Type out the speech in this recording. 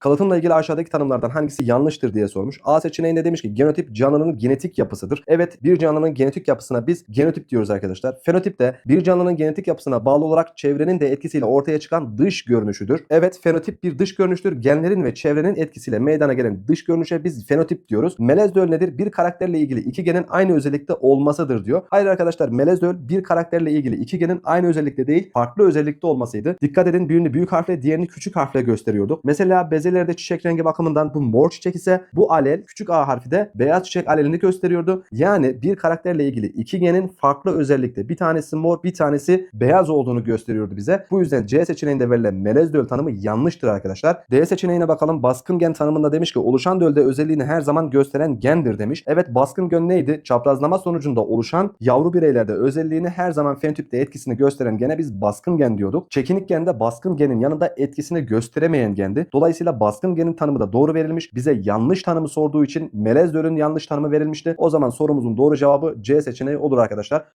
Kalıtımla ilgili aşağıdaki tanımlardan hangisi yanlıştır diye sormuş. A seçeneğinde demiş ki genotip canlının genetik yapısıdır. Evet bir canlının genetik yapısına biz genotip diyoruz arkadaşlar. Fenotip de bir canlının genetik yapısına bağlı olarak çevrenin de etkisiyle ortaya çıkan dış görünüşüdür. Evet fenotip bir dış görünüştür. Genlerin ve çevrenin etkisiyle meydana gelen dış görünüşe biz fenotip diyoruz. Melez döl nedir? Bir karakterle ilgili iki genin aynı özellikte olmasıdır diyor. Hayır arkadaşlar melez döl bir karakterle ilgili iki genin aynı özellikte değil farklı özellikte olmasıydı. Dikkat edin birini büyük harfle diğerini küçük harfle gösteriyorduk. Mesela bezelerde çiçek rengi bakımından bu mor çiçek ise bu alel küçük a harfi de beyaz çiçek alelini gösteriyordu. Yani bir karakterle ilgili iki genin farklı özellikte bir tanesi mor bir tanesi beyaz olduğunu gösteriyordu bize. Bu yüzden C seçeneğinde verilen melez döl tanımı yanlıştır arkadaşlar. D seçeneğine bakalım. Baskın gen tanımında demiş ki oluşan dölde özelliğini her zaman gösteren gendir demiş. Evet baskın gen neydi? Çaprazlama sonucunda oluşan yavru bireylerde özelliğini her zaman fenotipte etkisini gösteren gene biz baskın gen diyorduk. Çekinik gen de baskın genin yanında etkisini gösteremeyen gendi. Dolayısıyla baskın genin tanımı da doğru verilmiş. Bize yanlış tanımı sorduğu için melez dölün yanlış tanımı verilmişti. O zaman sorumuzun doğru cevabı C seçeneği olur arkadaşlar.